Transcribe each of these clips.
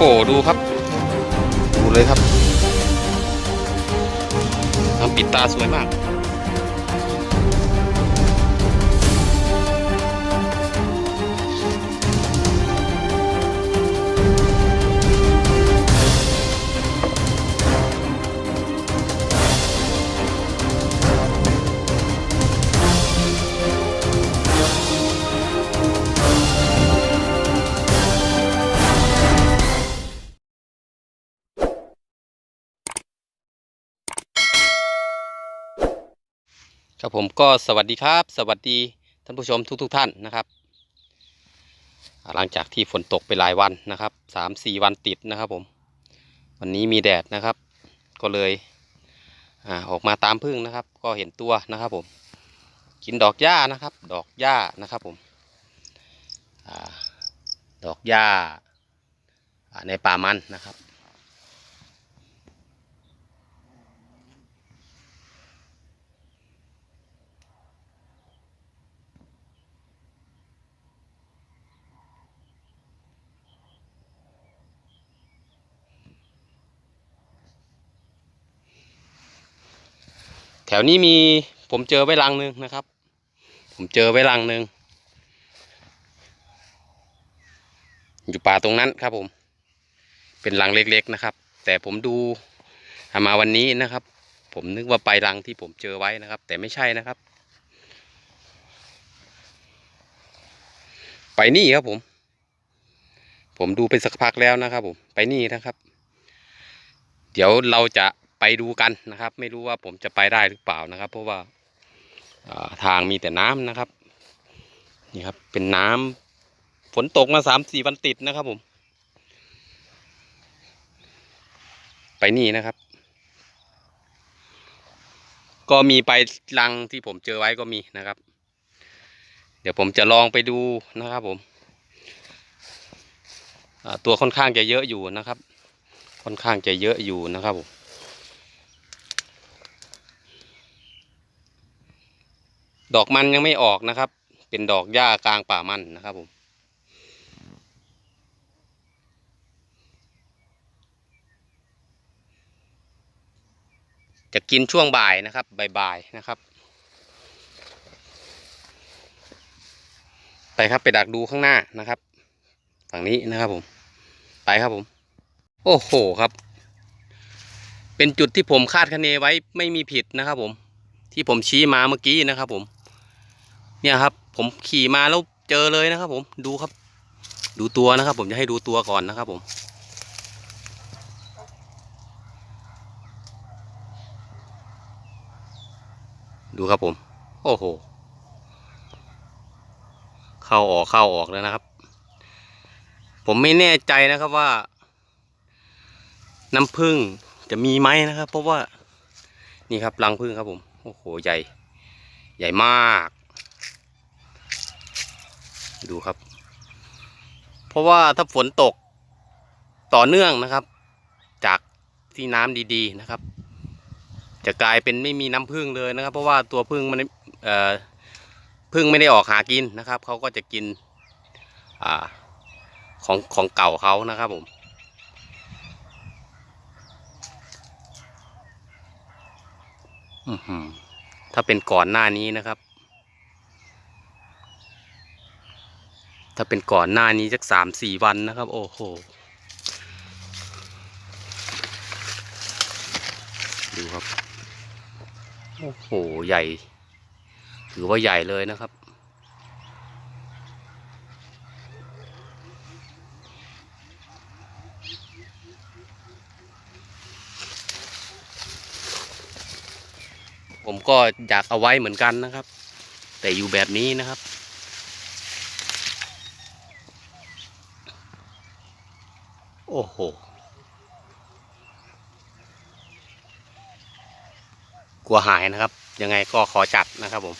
โหดูครับ ดูเลยครับทำปิดตาสวยมาก ครับผมก็สวัสดีครับ สวัสดีท่านผู้ชมทุกๆทท่านนะครับ หลังจากที่ฝนตกไปหลายวันนะครับสามสี่วันติดนะครับผมวันนี้มีแดดนะครับ ก็เลยอออกมาตามพึ่งนะครับ ก็เห็นตัวนะครับผมกินดอกหญ้านะครับ ดอกหญ้านะครับผมอดอกหญ้าในป่ามันนะครับ แถวนี้มีผมเจอไว้รังหนึ่งนะครับ ผมเจอไว้รังหนึ่งอยู่ป่าตรงนั้นครับผม เป็นรังเล็กๆนะครับ แต่ผมดูมาวันนี้นะครับ ผมนึกว่าไปรังที่ผมเจอไว้นะครับ แต่ไม่ใช่นะครับ ไปนี่ครับผม ผมดูไปสักพักแล้วนะครับผมไปนี่นะครับ เดี๋ยวเราจะ ไปดูกันนะครับ ไม่รู้ว่าผมจะไปได้หรือเปล่านะครับ เพราะว่าทางมีแต่น้ำนะครับนี่ครับเป็นน้ำฝนตกมาสามสี่วันติดนะครับผม ไปนี่นะครับ ก็มีไปรังที่ผมเจอไว้ก็มีนะครับ เดี๋ยวผมจะลองไปดูนะครับผมตัวค่อนข้างจะเยอะอยู่นะครับ ค่อนข้างจะเยอะอยู่นะครับผม ดอกมันยังไม่ออกนะครับ เป็นดอกหญ้ากลางป่ามันนะครับผม จะกินช่วงบ่ายนะครับบ่ายๆนะครับ ไปครับไปดักดูข้างหน้านะครับ ฝั่งนี้นะครับผม ไปครับผม โอ้โหครับ เป็นจุดที่ผมคาดคะเนไว้ไม่มีผิดนะครับผม ที่ผมชี้มาเมื่อกี้นะครับผม เนี่ยครับ ผมขี่มาแล้วเจอเลยนะครับ ผมดูครับ ดูตัวนะครับ ผมจะให้ดูตัวก่อนนะครับ ผมดูครับผม โอ้โห เข้าออกเข้าออกแล้วนะครับ ผมไม่แน่ใจนะครับว่า น้ำผึ้งจะมีไหมนะครับ เพราะว่า นี่ครับรังผึ้งครับผม โอ้โห ใหญ่ ใหญ่มาก ดูครับ เพราะว่าถ้าฝนตกต่อเนื่องนะครับ จากที่น้ำดีๆนะครับ จะกลายเป็นไม่มีน้ำผึ้งเลยนะครับ เพราะว่าตัวผึ้งมันเอ่งไม่ได้ออกหากินนะครับเขาก็จะกินอของของเก่าเขานะครับผมถ้าเป็นก่อนหน้านี้นะครับ ถ้าเป็นก่อนหน้านี้สักสามสี่วันนะครับ โอ้โห ดูครับ โอ้โห ใหญ่ ถือว่าใหญ่เลยนะครับ ผมก็อยากเอาไว้เหมือนกันนะครับ แต่อยู่แบบนี้นะครับ อ้โห กลัวหายนะครับ ยังไงก็ขอจัดนะครับผม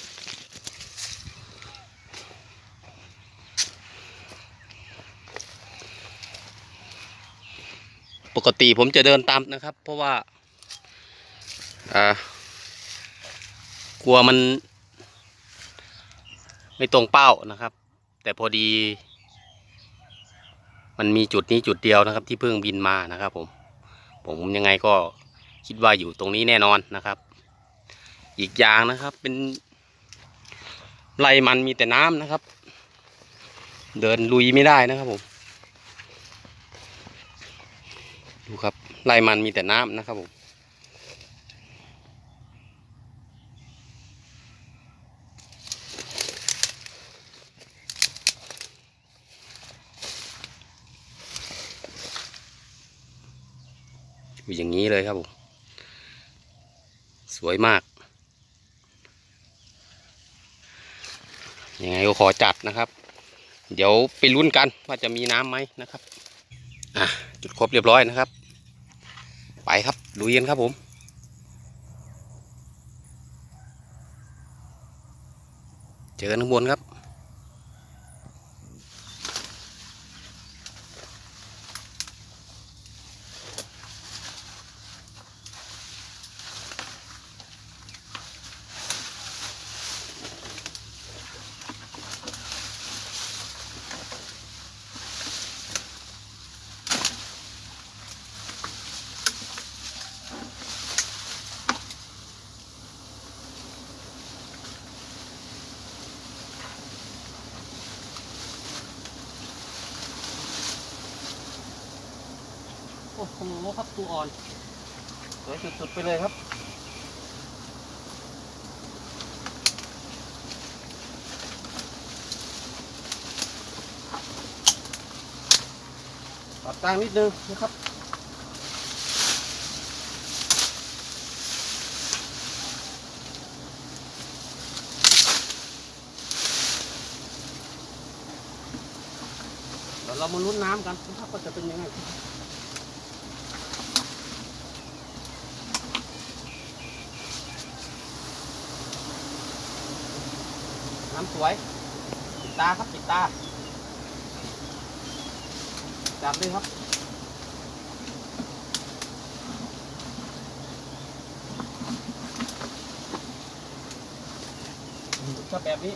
ปกติผมจะเดินตามนะครับ เพราะว่า อ่ากลัวมัน ไม่ตรงเป้านะครับ แต่พอดี มันมีจุดนี้จุดเดียวนะครับ ที่เพิ่งบินมานะครับ ผม ผมยังไงก็คิดว่าอยู่ตรงนี้แน่นอนนะครับ อีกอย่างนะครับเป็นไรมันมีแต่น้ำนะครับ เดินลุยไม่ได้นะครับผม ดูครับไรมันมีแต่น้ำนะครับผม อยู่อย่างนี้เลยครับผม สวยมาก ยังไงก็ขอจัดนะครับ เดี๋ยวไปลุ้นกันว่าจะมีน้ำไหมนะครับ อะ จุดครบเรียบร้อยนะครับ ไปครับลุยกันครับผมเจอกันข้างบนครับ โอ้โหครับตัวอ่อน สวยสุดๆไปเลยครับปัดกลางนิดนึงนะครับเดี๋ยวเรามาลุ้นน้ำกันนะครับว่าจะเป็นยังไง สวยปิดตาครับปิดตาจับเลยครับชอบแบบนี้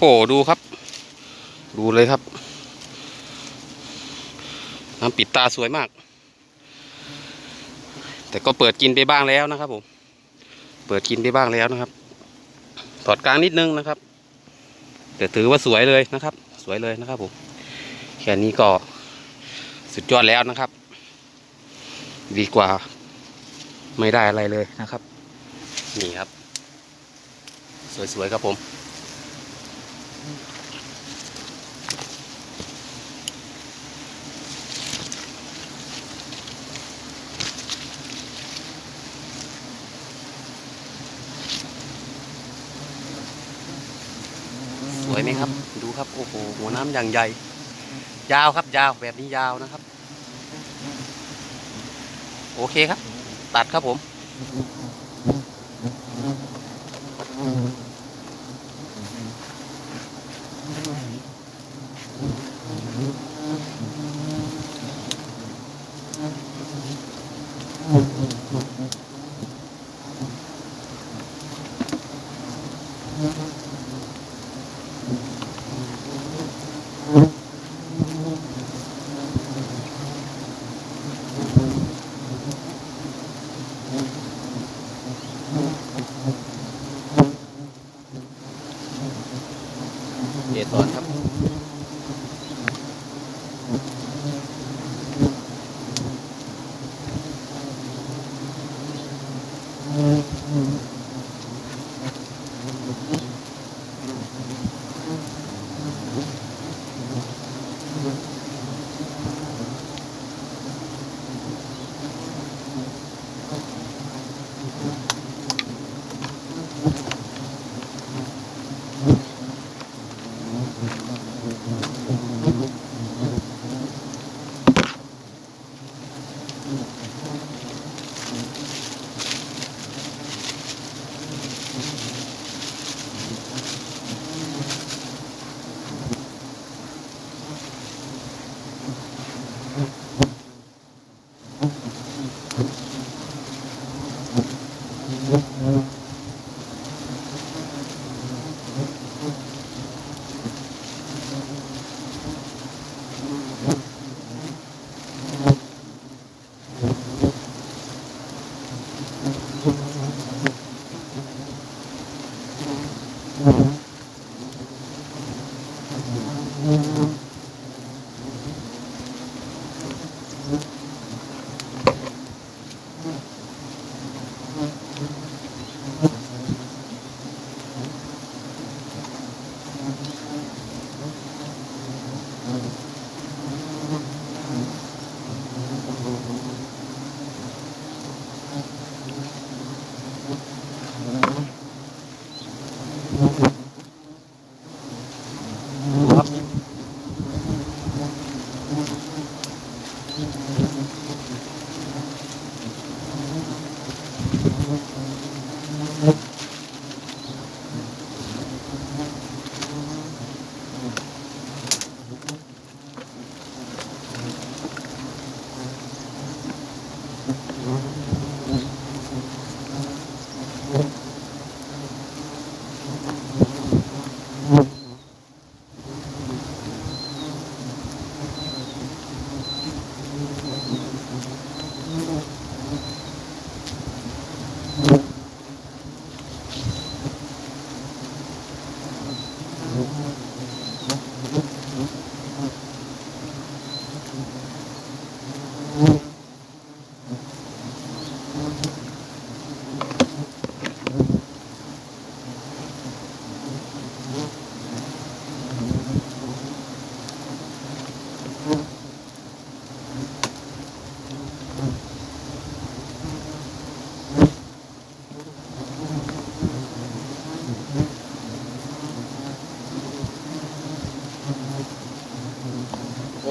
หดูครับ ดูเลยครับ น้ำปิดตาสวยมาก แต่ก็เปิดกินไปบ้างแล้วนะครับผมเปิดกินไปบ้างแล้วนะครับถอดกลางนิดนึงนะครับ แต่ถือว่าสวยเลยนะครับ สวยเลยนะครับผมแค่นี้ก็สุดยอดแล้วนะครับ ดีกว่าไม่ได้อะไรเลยนะครับ นี่ครับ สวยๆครับผม วยไหมครับ ดูครับ โอ้โห หัวน้ำอย่างใหญ่ ยาวครับ ยาว แบบนี้ยาวนะครับ โอเคครับ ตัดครับผม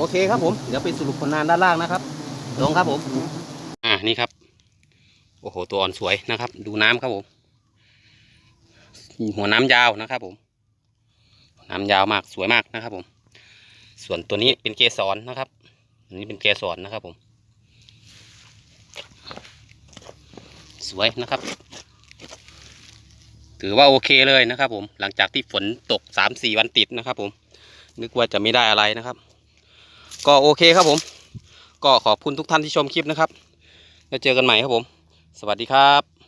โอเคครับผม เดี๋ยวไปสรุปผลงานด้านล่างนะครับ ลงครับผม อ่า นี่ครับ โอ้โห ตัวอ่อนสวยนะครับ ดูน้ำครับผม หัวน้ำยาวนะครับผม น้ำยาวมาก สวยมากนะครับผม ส่วนตัวนี้เป็นเกสรนะครับ อันนี้เป็นเกสรนะครับผม สวยนะครับ ถือว่าโอเคเลยนะครับผม หลังจากที่ฝนตกสามสี่วันติดนะครับผม นึกว่าจะไม่ได้อะไรนะครับ ก็โอเคครับผม ก็ขอบคุณทุกท่านที่ชมคลิปนะครับ แล้วเจอกันใหม่ครับผม สวัสดีครับ